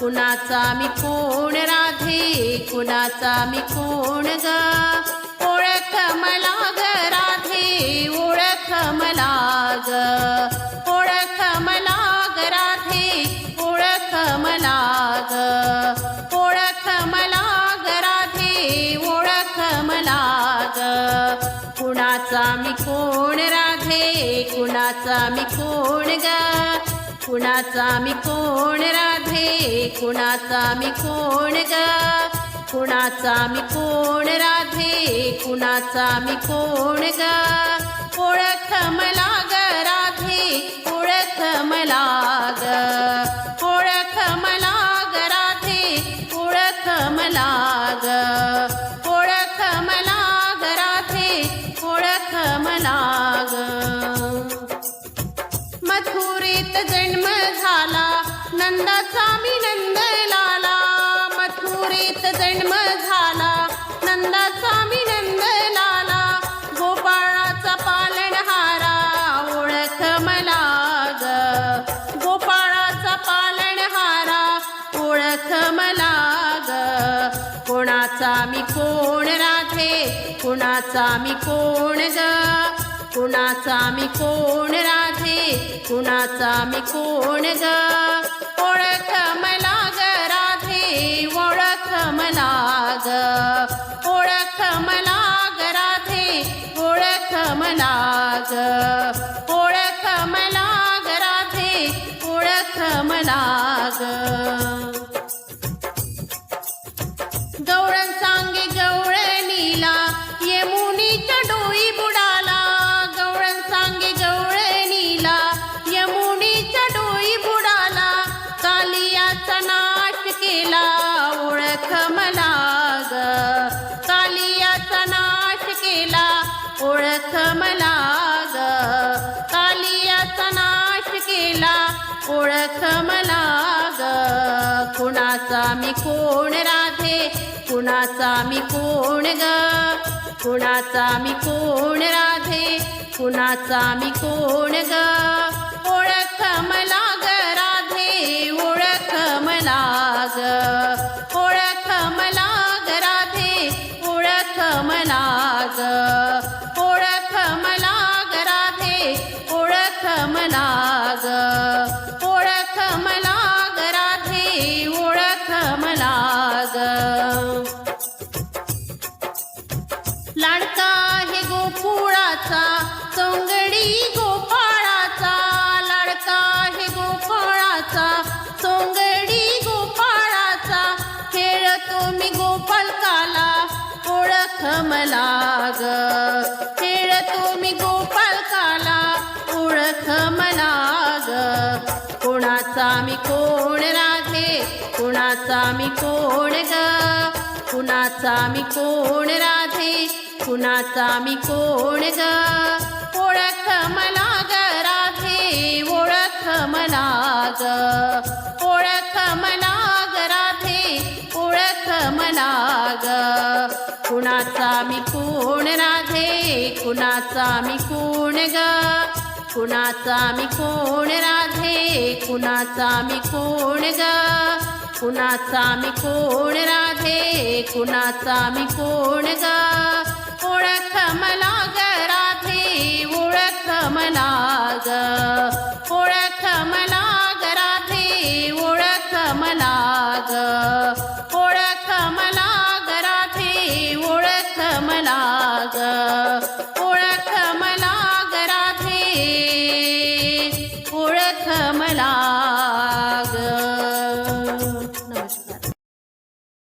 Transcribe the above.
कुणाचा मी कोण राधे कुणाचा मी कोण ग? ओळख मला ग राधे ओळख मला ग. ओळख मला ग राधे ओळख मला ग. ओळख मला ग राधे ओळख मला ग. कुणाचा मी कोण राधे कुणाचा मी कोण ग? कुणाचा मी कोण राधे? कुणाचा मी कोण ग? कुणाचा मी कोण राधे? कुणाचा मी कोण ग? ओळख मला ग राधे ओळख मला ग. ओळख मला जन्म झाला. नंदाचा मी नंद लाला मथुरेत जन्म झाला. नंदाचा मी नंद लाला गोपाळाचा पालनहारा. ओळख मला ग. गोपाळाचा पालनहारा. ओळख मला ग. कोणाचा मी कोण राधे? कोणाचा मी कोण ग? कुणाचा मी कोण राधे? कुणाचा मी कोण ग? ओळख मला ग राधे ओळख मला ग. ओळख मला ग राधे ओळख मला ग. ओळख मला ग राधे ओळख मला ग. ओळख मला ग कालियाचा नाश केला ओळख मला ग कुणाचा मी कोण राधे कुणाचा मी कोण ग? कुणाचा मी कोण राधे कुणाचा मी कोण ग? ओळख मला मला ग. तुम्ही गोपाल काला ओळख मला ग. कोणाचा मी कोण राधे कुणाचा मी कोण ग. कुणाचा मी कोण राधे कुणाचा मी कोण ग. ओळख मला ग राधे ओळख मला ग. ओळख मला ग राधे ओळख मला ग. कुणाचा मी कोण राधे? कुणाचा मी कोण ग? कुणाचा मी कोण राधे? कुणाचा मी कोण ग? कुणाचा मी कोण राधे? कुणाचा मी कोण ग? ओळख मला